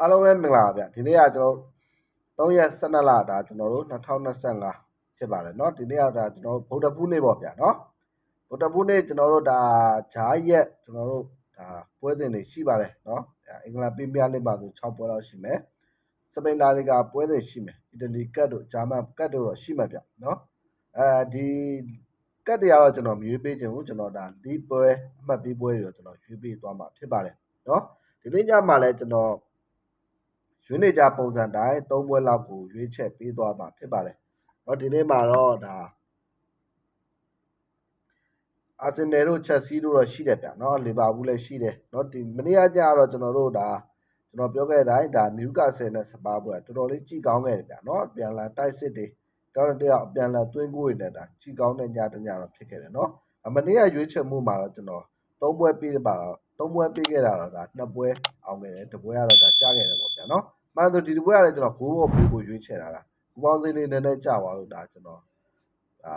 အားလုံးပဲမင်္ဂလာပါဗျဒီနေ့ကကျွန်တော်3ရက်12လဒါကျွန်တော်တို့2025ဖြစ်ပါတယ်เนาะဒီနေ့ကဒါကျွန်တော်ဗုဒ္ဓဖူးနေ့ပေါ့ဗျာเนาะဗုဒ္ဓဖူးနေ့ကျွန်တော်တို့ဒါဂျားရက်ကျွန်တော်တို့ဒါပွဲစဉ်တွေရှိပါတယ်เนาะအင်္ဂလန်ပရီးမီးယားလိပါဆို6ပွဲလောက်ရှိမယ်စပိန်လာလီဂါပွဲတွေရှိမယ်အီတလီကတ်တို့ဂျာမန်ကတ်တို့တော့ရှိမှာဗျเนาะအဲဒီကတ်တွေကတော့ကျွန်တော်မြွေးပေးခြင်းကိုကျွန်တော်ဒါဒီပွဲအမှတ်ပေးပွဲတွေတော့ကျွန်တော်ရွေးပေးသွားမှာဖြစ်ပါတယ်เนาะဒီနေ့ညမှာလည်းကျွန်တော် ရွေးနေကြပုံစံတိုင်း၃ပွဲလောက်ကိုရွေးချက်ပေးသွားမှာဖြစ်ပါတယ်။တော့ဒီနေ့မှာတော့ဒါအာဆင်နယ်တို့ချက်စီးတို့တော့ရှိတယ်ဗျာเนาะလီဗာပူးလည်းရှိတယ်เนาะဒီမနေ့ကကြတော့ကျွန်တော်တို့ဒါကျွန်တော်ပြောခဲ့တဲ့အတိုင်းဒါနယူကာဆယ်နဲ့စပါပွဲတော်တော်လေးကြည်ကောင်းခဲ့တယ်ဗျာเนาะပြန်လာတိုက်စစ်တွေတော်တော်တယောက်ပြန်လာသွင်းကိုရတဲ့ဒါကြည်ကောင်းတဲ့ညတညတော့ဖြစ်ခဲ့တယ်เนาะမနေ့ကရွေးချက်မှုမှာတော့ကျွန်တော်သုံးပွဲပြီးပါတော့သုံးပွဲပြီးခဲ့တာတော့ဒါနှစ်ပွဲအောင်ခဲ့တယ်တစ်ပွဲကတော့ဒါကြားခဲ့တယ်ပေါ့ဗျာเนาะ မှန်ဆိုဒီဒီပွဲကလည်းကျွန်တော်ဂိုးပေါ်ပေးဖို့ရွေးချယ်တာလား။ကူပေါင်းစင်းလေးနည်းနည်းကြာပါလို့ဒါကျွန်တော်အာ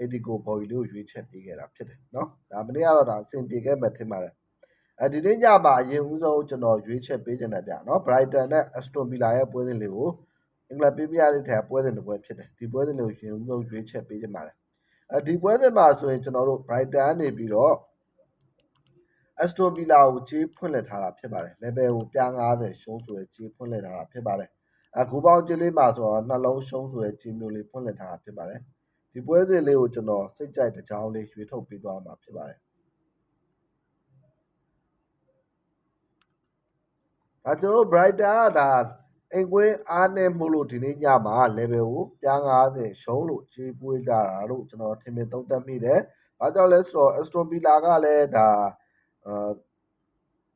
အဒီကိုဘော်ကြီးလေးကိုရွေးချယ်ပေးခဲ့တာဖြစ်တယ်နော်။ဒါမနေ့ကတော့ဒါအဆင်ပြေခဲ့မှထင်ပါတယ်။အဲဒီနေ့ညမှာအရင်ဦးဆုံးကျွန်တော်ရွေးချယ်ပေးချင်တယ်ဗျာနော်။ Brighton နဲ့ Aston Villa ရဲ့ပွဲစဉ်လေးကိုအင်္ဂလန်ပရီးမီးယားလိဂ်ထဲပွဲစဉ်တစ်ပွဲဖြစ်တယ်။ဒီပွဲစဉ်လေးကိုအရင်ဦးဆုံးရွေးချယ်ပေးချင်ပါတယ်။အဲဒီပွဲစဉ်မှာဆိုရင်ကျွန်တော်တို့ Brighton နေပြီးတော့ Aston Villa ကိုကြေးဖွင့်လှစ်ထားတာဖြစ်ပါတယ် level ကိုပြား90ရှုံးဆိုတဲ့ကြေးဖွင့်လှစ်ထားတာဖြစ်ပါတယ်အခုပေါင်းကြေးလေးမှာဆိုတော့နှလုံးရှုံးဆိုတဲ့ကြေးမျိုးလေးဖွင့်လှစ်ထားတာဖြစ်ပါတယ်ဒီပွဲစဉ်လေးကိုကျွန်တော်စိတ်ကြိုက်တစ်ကြောင်းလေးရွေးထုတ်ပေးသွားမှာဖြစ်ပါတယ်ဒါကျွန်တော် Brighton ကဒါအိမ်ကွင်းအားနဲ့မှုလို့ဒီနေ့ညမှာ level ကိုပြား90ရှုံးလို့ကြေးပွေးလာတာလို့ကျွန်တော်ထင်မြင်သုံးသပ်မိတယ်။ဘာကြောင့်လဲဆိုတော့ Aston Villa ကလည်းဒါ အာ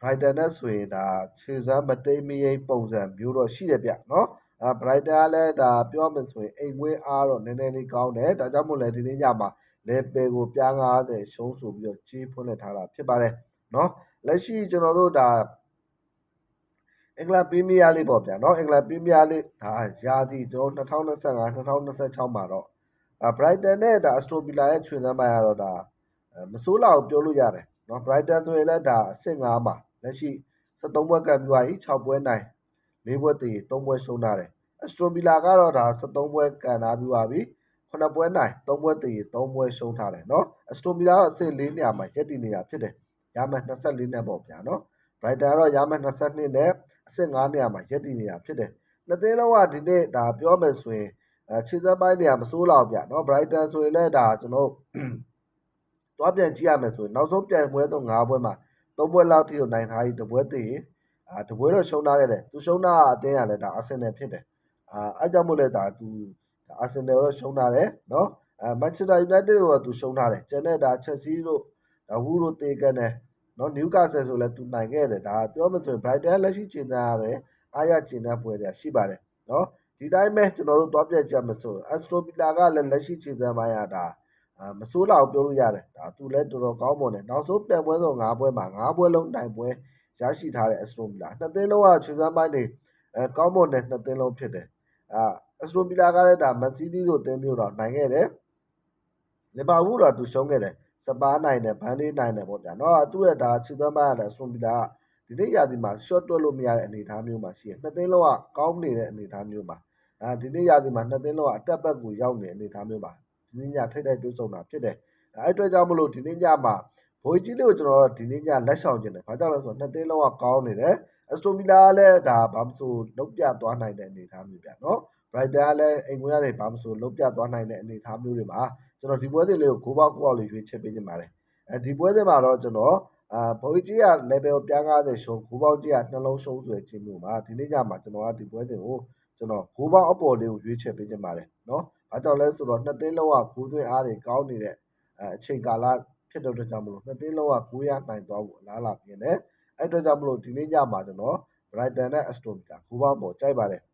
Brighton နဲ့ဆိုရင်ဒါခြေစမ်းမတိတ်မရိပ်ပုံစံမျိုးတော့ရှိတယ်ဗျနော်အာ Brighton ကလည်းဒါပြောမှဆိုရင်အိမ်ဝင်းအားတော့နည်းနည်းလေးကောင်းတယ်ဒါကြောင့်မို့လဲဒီနေ့ညမှာလေပယ်ကိုပြား90ရှုံးဆိုပြီးတော့ကြီးဖွင့်လှစ်ထားတာဖြစ်ပါတယ်နော်လက်ရှိကျွန်တော်တို့ဒါအင်္ဂလန်ပရီးမီးယားလိပေါ့ဗျာနော်အင်္ဂလန်ပရီးမီးယားလိဒါရာသီကျွန်တော်2025 2026မှာတော့အာ Brighton နဲ့ဒါ Aston Villa ရဲ့ခြေစမ်းပိုင်းကတော့ဒါမစိုးလာကိုပြောလို့ရတယ် နော် Brighton ဆိုရင်လည်းဒါအဆင့်5မှာလက်ရှိ73ပွဲကံပြွားကြီး6ပွဲနိုင်4ပွဲတည်3ပွဲရှုံးထားတယ် Aston Villa ကတော့ဒါ73ပွဲကံထားပြွားပြီ9ပွဲနိုင်3ပွဲတည်3ပွဲရှုံးထားတယ်နော် Aston Villa ကအဆင့်4နေရာမှာရက်တည်နေတာဖြစ်တယ်ရမှ24နဲ့ပေါ့ဗျာနော် Brighton ကတော့ရမှ22နဲ့အဆင့်5နေရာမှာရက်တည်နေတာဖြစ်တယ်နှစ်သင်းလုံးကဒီနေ့ဒါပြောမယ်ဆိုရင်အဲခြေစပ်ပိုင်းနေရာမစိုးလောက်ဗျာနော် Brighton ဆိုရင်လည်းဒါကျွန်တော် သွားပြန်ကြည့်ရမယ်ဆိုရင်နောက်ဆုံးပြန်ပွဲတော့၅ပွဲမှာ၃ပွဲလောက်ထိကိုနိုင်ထားပြီးတပွဲသိရင်အာတပွဲတော့ရှုံးထားခဲ့တယ်သူရှုံးတာအတင်းရလဲဒါအာဆင်နယ်ဖြစ်တယ်အာအဲကြောင့်မို့လဲဒါသူအာဆင်နယ်တော့ရှုံးထားတယ်နော်အဲမန်ချက်စတာယူနိုက်တက်ကိုသူရှုံးထားတယ်ကျန်တဲ့ဒါချက်စီတို့ဒါဝူတို့တေကန်တယ်နော်နယူကာဆယ်ဆိုလဲသူနိုင်ခဲ့တယ်ဒါပြောမှဆိုရင်ဘရိုက်တန်လက်ရှိကျင်းသားရတယ်အားရကျင်းတဲ့ပွဲတွေရှိပါတယ်နော်ဒီတိုင်းပဲကျွန်တော်တို့သွားပြကြမယ်ဆိုအက်စထရိုပီလာကလည်းလက်ရှိကျင်းသားပိုင်းရတာ အာမဆိုးလောက်ပြောလို့ရတယ်ဒါသူလည်းတော်တော်ကောင်းမွန်တယ်နောက်ဆုံးပြန်ပွဲဆို၅ပွဲမှာ၅ပွဲလုံးနိုင်ပွဲရရှိထားတဲ့အက်စတိုမီလာနှစ်သင်းလုံးကချွေးစမ်းပိုင်းတွေအဲကောင်းမွန်တဲ့နှစ်သင်းလုံးဖြစ်တယ်အာအက်စတိုမီလာကလည်းဒါမက်ဆီးဒီလိုသင်းမျိုးတော့နိုင်ခဲ့တယ်လီဗာပူးတော့သူရှုံးခဲ့တယ်စပါးနိုင်တယ်ဘန်လေးနိုင်တယ်ပေါ့ဗျာနော်သူ့ရဲ့ဒါချွေးစမ်းပိုင်းကလည်းအက်စတိုမီလာကဒီနေ့ရာသီမှာ short တွက်လို့မရတဲ့အနေအထားမျိုးမှာရှိတယ်နှစ်သင်းလုံးကကောင်းနေတဲ့အနေအထားမျိုးမှာအဲဒီနေ့ရာသီမှာနှစ်သင်းလုံးကအတက်ဘက်ကိုရောက်နေတဲ့အနေအထားမျိုးပါ နေ့ညထိတ်တိုက်တွေ့ဆုံတာဖြစ်တယ်အဲ့အတွက်ကြောင့်မလို့ဒီနေ့ညမှာဘိုးကြီးလေးကိုကျွန်တော်ဒီနေ့ညလက်ဆောင်ခြင်းတယ်ဘာကြောင့်လဲဆိုတော့နှစ်သိန်းလုံးကကောင်းနေတယ်အက်စတိုမီလာလည်းဒါဘာမဆိုလုံးပြသွားနိုင်တဲ့အနေအထားမျိုးပြနော်ဘရိုက်တာကလည်းအိမ်ဝင်ရတယ်ဘာမဆိုလုံးပြသွားနိုင်တဲ့အနေအထားမျိုးတွေမှာကျွန်တော်ဒီပွဲစဉ်လေးကိုဂိုးပေါက်ကိုပေါက်လေးရွေးချယ်ပေးခြင်းပါတယ်အဲဒီပွဲစဉ်မှာတော့ကျွန်တော်အာဘိုးကြီးက level ပြား90ရှုံးဂိုးပေါက်ကြီးကနှလုံးရှုံးဆိုတဲ့ချင်းမျိုးမှာဒီနေ့ညမှာကျွန်တော်ကဒီပွဲစဉ်ကို ကျွန်တော်ဂိုးပေါက်အပေါ်လေးကိုရွေးချယ်ပေးခြင်းပါတယ်နော်။ဘာကြောင့်လဲဆိုတော့နှစ်သင်းလုံးကဂိုးသွင်းအားတွေကောင်းနေတဲ့အဲအချိန်ကာလဖြစ်တဲ့အတွက်ကြောင့်မလို့နှစ်သင်းလုံးကဂိုးရနိုင်သွားဖို့အလားအလာပြင်းတယ်။အဲ့အတွက်ကြောင့်မလို့ဒီနေ့ညမှာကျွန်တော် Brighton နဲ့ Aston Villa ဂိုးပေါက်ပေါ်ကြိုက်ပါတယ်။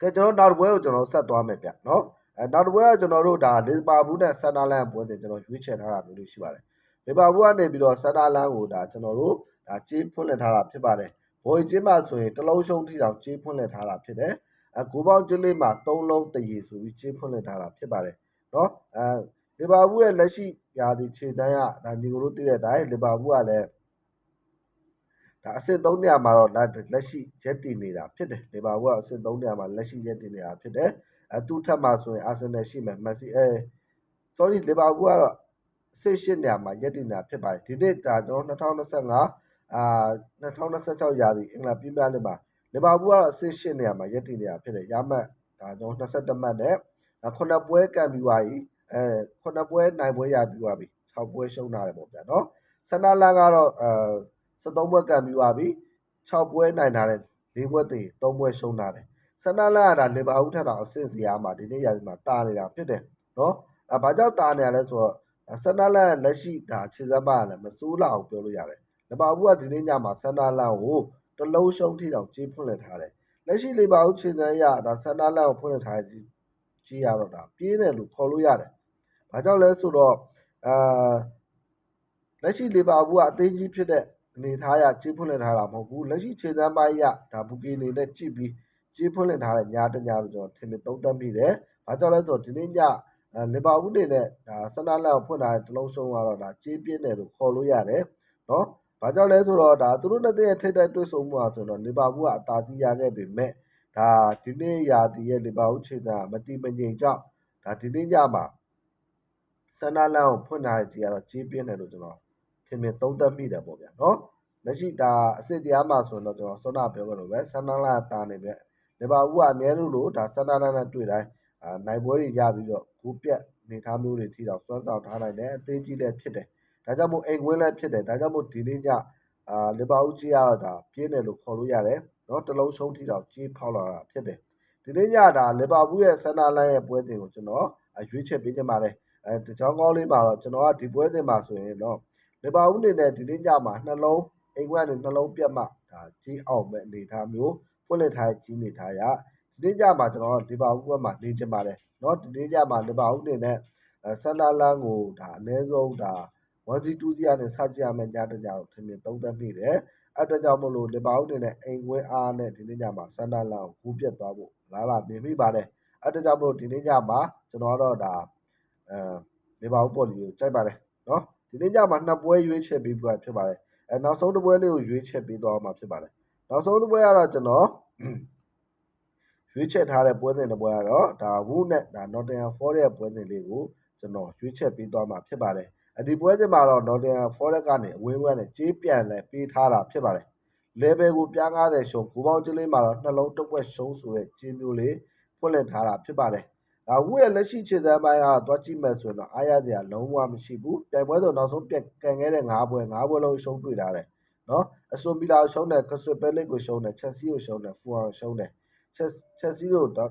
ကဲကျွန်တော်နောက်တစ်ပွဲကိုကျွန်တော်ဆက်သွားမယ်ဗျနော်။အဲနောက်တစ်ပွဲကကျွန်တော်တို့ဒါလီဗာပူးနဲ့ဆန်ဒါလန်ပွဲစဉ်ကျွန်တော်ရွေးချယ်ထားတာမျိုးလေးရှိပါတယ်။လီဗာပူးကနေပြီးတော့ဆန်ဒါလန်ကိုဒါကျွန်တော်တို့ဒါကြေးဖွင့်လှစ်ထားတာဖြစ်ပါတယ်။ ဗိုလ်ကျင်းမှာဆိုရင်တလုံးရှုံးထိတောင်ကျေးဖွင့်လှစ်ထားတာဖြစ်တယ်အကိုပေါင်းကျင်းလေးမှာသုံးလုံးတရေဆိုပြီးကျေးဖွင့်လှစ်ထားတာဖြစ်ပါတယ်နော်အဲလီဗာပူးရဲ့လက်ရှိရာသီခြေတန်းကဒါညီကိုတို့သိတဲ့အတိုင်းလီဗာပူးကလည်းဒါအဆင့်3နေရာမှာတော့လက်ရှိရက်တည်နေတာဖြစ်တယ်လီဗာပူးကအဆင့်3နေရာမှာလက်ရှိရက်တည်နေတာဖြစ်တယ်အဲသူ့ထက်မှာဆိုရင်အာဆင်နယ်ရှိမယ်မက်ဆီအဲ sorry လီဗာပူးကတော့အဆင့်8နေရာမှာရက်တည်နေတာဖြစ်ပါတယ်ဒီနေ့ဒါကျွန်တော်2025 အာ2026ရာသီအင်္ဂလန်ပရီးမီးယားလိမှာလီဗာပူးကတော့အဆင့်8နေရာမှာရက်တည်နေတာဖြစ်တယ်ရမှတ်ဒါကျွန်တော်22မှတ်နဲ့ခုနှစ်ပွဲကန်ပြီးသွားပြီအဲခုနှစ်ပွဲနိုင်ပွဲရပြီးသွားပြီ6ပွဲရှုံးထားတယ်ပေါ့ဗျာနော်ဆန္ဒလန်ကတော့အဲ73ပွဲကန်ပြီးသွားပြီ6ပွဲနိုင်ထားတယ်4ပွဲတည်3ပွဲရှုံးထားတယ်ဆန္ဒလန်ကဒါလီဗာပူးထက်တော့အဆင့်စီအားမှာဒီနေ့ရာသီမှာတာနေတာဖြစ်တယ်နော်အဲဘာကြောင့်တာနေရလဲဆိုတော့ဆန္ဒလန်လက်ရှိဒါခြေစပ်ပါလည်းမစိုးလာအောင်ပြောလို့ရတယ် လီဗာပူးကဒီနေ့ညမှာဆန္ဒလန်ကိုတလုံးရှုံးထိတောင်ကြေးဖွင့်လှစ်ထားတယ်လက်ရှိလီဗာပူးခြေစပ်ရဒါဆန္ဒလန်ကိုဖွင့်လှစ်ထားတယ်ကြီးရတော့ဒါပြင်းတယ်လို့ခေါ်လို့ရတယ်။ဘာကြောင့်လဲဆိုတော့အာလက်ရှိလီဗာပူးကအသေးကြီးဖြစ်တဲ့အနေထားရကြီးဖွင့်လှစ်ထားတာမဟုတ်ဘူးလက်ရှိခြေစမ်းပိုင်းရဒါဘူကီနေနဲ့ကြည့်ပြီးကြီးဖွင့်လှစ်ထားတဲ့ညာတညာလို့ကျွန်တော်ထင်မြင်သုံးသပ်မိတယ်။ဘာကြောင့်လဲဆိုတော့ဒီနေ့ညလီဗာပူးနေနဲ့ဒါဆန္ဒလက်ကိုဖွင့်ထားတဲ့တလုံးရှုံးကတော့ဒါကြီးပြင်းတယ်လို့ခေါ်လို့ရတယ်နော်။ ဘာကြောင့်လဲဆိုတော့ဒါသူတို့နှစ်သင်းရဲ့ထိပ်တိုက်တွေ့ဆုံမှုอ่ะဆိုတော့လီဗာပူးကအသာစီးရခဲ့ပေမဲ့ဒါဒီနေ့ရာသီရဲ့လီဗာပူးခြေစမ်းမတိမငြိမ်ကြောက်ဒါဒီနေ့ညမှာဆန္ဒလန်ကိုဖွင့်ထားတဲ့ကြီးကတော့ကြီးပြင်းတယ်လို့ကျွန်တော်ထင်မြင်သုံးသပ်မိတယ်ပေါ့ဗျာနော်လက်ရှိဒါအစစ်တရားမှာဆိုရင်တော့ကျွန်တော်စောနာပြောကြလို့ပဲဆန္ဒလန်တာနေပဲလီဗာပူးကအများလို့လို့ဒါဆန္ဒလန်နဲ့တွေ့တိုင်းအာနိုင်ပွဲတွေရပြီးတော့ဂိုးပြက်နေထားမျိုးတွေထိတော့စွမ်းဆောင်ထားနိုင်တယ်အသေးကြီးလည်းဖြစ်တယ် ဒါကြောင့်မို့အိမ်ဝင်းလည်းဖြစ်တယ်ဒါကြောင့်မို့ဒီနေ့ညအာလီဗာပူးကြီးကတော့ဒါပြင်းတယ်လို့ခေါ်လို့ရတယ်နော်တလုံးဆုံးထိတော့ကြီးဖောက်လာတာဖြစ်တယ်ဒီနေ့ညဒါလီဗာပူးရဲ့ဆန်နာလိုင်းရဲ့ပွဲစဉ်ကိုကျွန်တော်ရွေးချယ်ပေးကြပါလေအဲတချောင်းကောင်းလေးမှာတော့ကျွန်တော်ကဒီပွဲစဉ်မှာဆိုရင်တော့လီဗာပူးအနေနဲ့ဒီနေ့ညမှာနှလုံးအိမ်ဝင်းနဲ့နှလုံးပြတ်မှဒါကြီးအောင်မဲ့အနေထားမျိုးဖွင့်လှစ်ထားကြီးနေထားရဒီနေ့ညမှာကျွန်တော်လီဗာပူးဘက်မှာနေချင်ပါတယ်နော်ဒီနေ့ညမှာလီဗာပူးအနေနဲ့ဆန်နာလန်းကိုဒါအနည်းဆုံးဒါ 1စီ2စီကနေစကြရမယ့်ညတညကိုထင်မြင်သုံးသပ်မိတယ်အဲ့တကြောင့်မလို့လီဗာပူးတင်တဲ့အိမ်ခွဲအားနဲ့ဒီနေ့ညမှာဆန်တာလန်ကိုကူးပြတ်သွားဖို့လားလာမြင်မိပါတယ်အဲ့တကြောင့်မလို့ဒီနေ့ညမှာကျွန်တော်တော့ဒါအဲလီဗာပူးပေါ်လီကိုကြိုက်ပါတယ်နော်ဒီနေ့ညမှာနှစ်ပွဲရွေးချယ်ပေးပြီးဖြစ်ပါတယ်အဲနောက်ဆုံးတစ်ပွဲလေးကိုရွေးချယ်ပေးသွားမှာဖြစ်ပါတယ်နောက်ဆုံးတစ်ပွဲကတော့ကျွန်တော်ရွေးချယ်ထားတဲ့ပွဲစဉ်တစ်ပွဲကတော့ဒါဝူးနဲ့ဒါ Nottingham Forest ရဲ့ပွဲစဉ်လေးကိုကျွန်တော်ရွေးချယ်ပေးသွားမှာဖြစ်ပါတယ် ဒီပွဲစဉ်မှာတော့ Nottingham Forest ကနေအဝင်းပွဲနဲ့ကြေးပြန်လဲပေးထားတာဖြစ်ပါတယ် level ကိုပြား 90 ရှုံးဘူပေါင်းကျလေးမှာတော့ နှလုံးတစ်ဝက်ရှုံးဆိုတဲ့ ကြေးမျိုးလေးဖွင့်လှစ်ထားတာဖြစ်ပါတယ်ဒါဝူရဲ့ လက်ရှိခြေစမ်းပိုင်းကတော့ သွားကြည့်မယ်ဆိုရင်တော့ အားရစရာလုံးဝမရှိဘူး။တိုင်ပွဲဆိုနောက်ဆုံးပြက်ကန်ခဲ့တဲ့ ၅ ပွဲ ၅ ပွဲလုံးရှုံးတွေ့ထားတယ်နော်။အဆွန်ပီလာရှုံးတယ်ကစပယ်လစ်ကိုရှုံးတယ် ချက်စီကိုရှုံးတယ်ဖူအောင်ရှုံးတယ်ချက်ချက်စီကိုတော့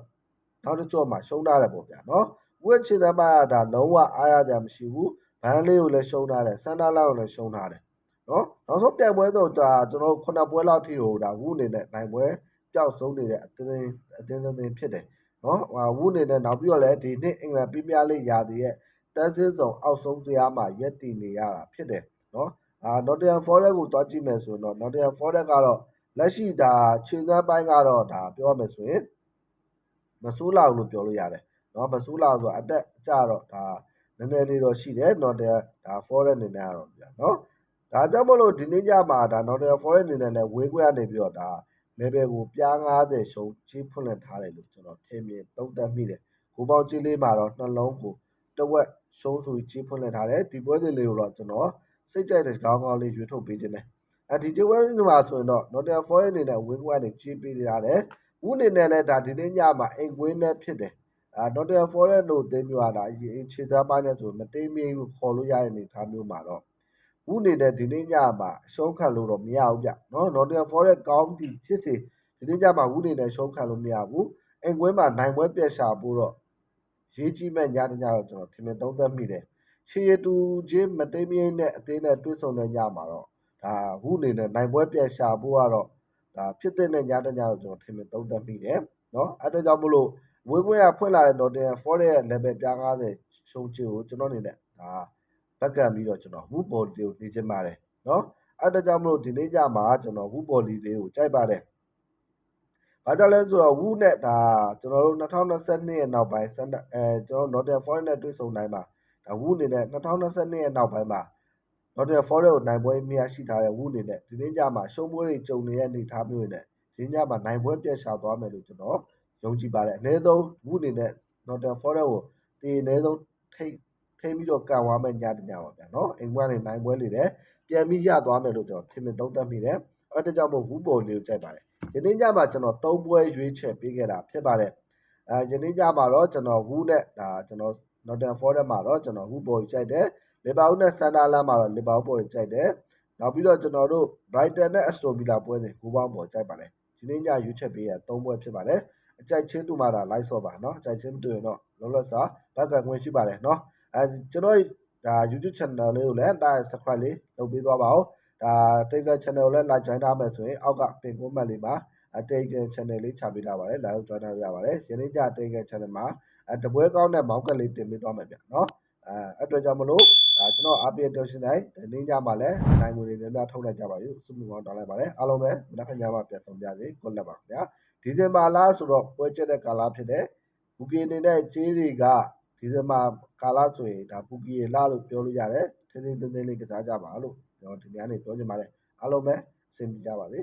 နောက်တစ်ကြော့မှာ ရှုံးထားတယ်ပေါ့ဗျာနော်။ဝူရဲ့ခြေစမ်းပိုင်းကဒါလုံးဝအားရစရာမရှိဘူး။ ဘန်းလေးကိုလည်းရှုံးထားတယ်ဆန်တာလာကိုလည်းရှုံးထားတယ်နော်။နောက်ဆုံးပြက်ပွဲဆိုတော့ကျွန်တော်ခုနှစ်ပွဲလောက်ထိဟိုဒါဝူအနေနဲ့နိုင်ပွဲပျောက်ဆုံးနေတဲ့အသင်းအသင်းအသင်းဖြစ်တယ်။နော်ဟိုဝုအနေနဲ့နောက်ပြီးတော့လည်းဒီနှစ်အင်္ဂလန်ပရီးမီးယားလိရာသီရဲ့တက်စစ်ဆောင်အောက်ဆုံးဇယားမှာရက်တည်နေရတာဖြစ်တယ်နော်အာ Nottingham Forest ကိုတွားကြည့်မယ်ဆိုရင်တော့ Nottingham Forest ကတော့လက်ရှိဒါခြေစမ်းပိုင်းကတော့ဒါပြောရမယ်ဆိုရင်မဆိုးလာဘူးလို့ပြောလို့ရတယ်နော်မဆိုးလာဆိုအတက်အကျတော့ဒါ နည်းနည်းလေးတော့ရှိတယ် Nottingham ဒါ Forest အနေနဲ့ကတော့ဗျာနော်ဒါကြောင့်မလို့ဒီနေ့ညမှာဒါ Nottingham Forest အနေနဲ့လည်းဝေးခွဲကနေပြီးတော့ဒါ level ကိုပြား90ရှုံးကြီးဖွင့်လှစ်ထားတယ်လို့ကျွန်တော်ထင်မြင်သုံးသပ်မိတယ်။ကိုပေါင်းကြီးလေးမှာတော့နှလုံးကိုတဝက်ရှုံးဆိုကြီးဖွင့်လှစ်ထားတယ်ဒီပွဲစဉ်လေးကိုတော့ကျွန်တော်စိတ်ကြိုက်တဲ့ကောင်းကောင်းလေးရွေးထုတ်ပေးခြင်းတယ်။အဲဒီဒီပွဲစဉ်မှာဆိုရင်တော့ Nottingham Forest အနေနဲ့ဝင်းကွက်နေကြီးပေးရတယ်။ဦးအနေနဲ့လည်းဒါဒီနေ့ညမှာအိမ်ကွင်းနဲ့ဖြစ်တယ်။ အာ Nottingham Forest လို့သိမျိုးရတာအရင်ခြေသားပိုင်းနဲ့ဆိုမတိမ်မင်းလို့ခေါ်လို့ရတဲ့အနေအထားမျိုးမှာတော့ဥနေတဲ့ဒီနေ့ညမှာရှုံးခံလို့တော့မရဘူးဗျနော် Nottingham Forest ကောင်းသည်ဖြစ်စေဒီနေ့ညမှာဥနေနဲ့ရှုံးခံလို့မရဘူးအင်ကွင်းမှာနိုင်ပွဲပြက်ရှာဖို့တော့ရေးကြီးမဲ့ညတညတော့ကျွန်တော်ထင်မြင်သုံးသပ်မိတယ်ချီရတူချင်းမတိမ်မြိန်နဲ့အသေးနဲ့တွဲဆုံတဲ့ညမှာတော့ဒါဥနေနဲ့နိုင်ပွဲပြက်ရှာဖို့ကတော့ဒါဖြစ်တဲ့ညတညတော့ကျွန်တော်ထင်မြင်သုံးသပ်မိတယ်နော်အဲဒါကြောင့်မလို့ ဝင်းခွင့်ကဖွင့်လာတဲ့ Nottingham Forest ရဲ့ level ပြား90ရှုံးချေကိုကျွန်တော်အနေနဲ့ဒါဘက်ကပ်ပြီးတော့ကျွန်တော်ဝူဘော်လီကိုနေချင်ပါတယ်နော်အဲ့ဒါကြောင့်မလို့ဒီနေ့ညမှာကျွန်တော်ဝူဘော်လီလေးကိုကြိုက်ပါတယ်ဘာကြောင့်လဲဆိုတော့ဝူနဲ့ဒါကျွန်တော်တို့2022ရဲ့နောက်ပိုင်းစန်အဲကျွန်တော် Nottingham Forest နဲ့တွေ့ဆုံတိုင်းမှာဒါဝူအနေနဲ့2022ရဲ့နောက်ပိုင်းမှာ Nottingham Forest ကိုနိုင်ပွဲမြတ်ရှိထားတဲ့ဝူအနေနဲ့ဒီနေ့ညမှာရှုံးပွဲတွေကြုံနေတဲ့အနေအထားမျိုးတွေနဲ့ဒီညမှာနိုင်ပွဲပြတ်ရှာသွားမယ်လို့ကျွန်တော် ယုံကြည်ပါတယ်အနည်းဆုံးဝူအနေနဲ့ Nottingham Forest ကိုဒီအနည်းဆုံးထိတ်ထိပြီးတော့ကန်သွားမယ်ညတညပါဗျာနော်အိမ်ပွဲနေနိုင်ပွဲလေးတယ်ပြန်ပြီးရသွားမယ်လို့ကျွန်တော်ထင်မြင်သုံးသပ်မိတယ်အဲ့ဒါကြောင့်မို့ဝူပေါ်လေးကိုကြိုက်ပါတယ်ဒီနေ့ညမှာကျွန်တော်၃ပွဲရွေးချယ်ပေးခဲ့တာဖြစ်ပါတယ်အဲဒီနေ့ညမှာတော့ကျွန်တော်ဝူနဲ့ဒါကျွန်တော် Nottingham Forest မှာတော့ကျွန်တော်ဝူပေါ်ကိုကြိုက်တယ်လီဗာပူးနဲ့ဆန်ဒါလန်မှာတော့လီဗာပူးပေါ်ကိုကြိုက်တယ်နောက်ပြီးတော့ကျွန်တော်တို့ Brighton နဲ့ Aston Villa ပွဲစဉ်ကိုပေါင်းပေါ်ကြိုက်ပါတယ်ဒီနေ့ညရွေးချယ်ပေးရ၃ပွဲဖြစ်ပါတယ် အကြိုက်ချင်းတူမှာဒါ live ဆော့ပါเนาะအကြိုက်ချင်းမတူရင်တော့လောလောဆာဘက်ကခွင့်ရှိပါတယ်เนาะအဲကျွန်တော်ဒါ YouTube channel လေးကိုလည်းဒါ subscribe လေးလုပ်ပေးသွားပါဦးဒါ Telegram channel ကိုလည်း like join ထားမယ်ဆိုရင်အောက်ကပင် comment လေးမှာ Telegram channel လေးချပေးထားပါတယ် live join ထားရပါတယ်ယနေ့ည Telegram channel မှာအဲတပွဲကောင်းတဲ့မောင်းကလေးတင်ပေးသွားမယ်ဗျเนาะအဲအတွက်ကြောင့်မလို့ဒါကျွန်တော်အားပေးတဲ့ရှင်တိုင်းဒီနေ့ညမှာလည်းနိုင်ငွေတွေများများထုတ်လိုက်ကြပါပြီစုမှုကောင်းတောင်းလိုက်ပါတယ်အားလုံးပဲမနက်ဖြန်ညမှာပြန်ဆောင်ကြစေကိုလက်ပါခင်ဗျာ ဒီဇင်ဘာလဆိုတော့ပွဲချက်တဲ့ကာလဖြစ်တဲ့ဘူကီအနေနဲ့ကြေးတွေကဒီဇင်ဘာကာလဆိုရင်ဒါဘူကီရလာလို့ပြောလို့ရတယ်ထင်းထင်းတင်းတင်းလေးကစားကြပါလို့ကျွန်တော်ဒီနေ့ကနေပြောချင်ပါတယ်အားလုံးပဲအဆင်ပြေကြပါစေ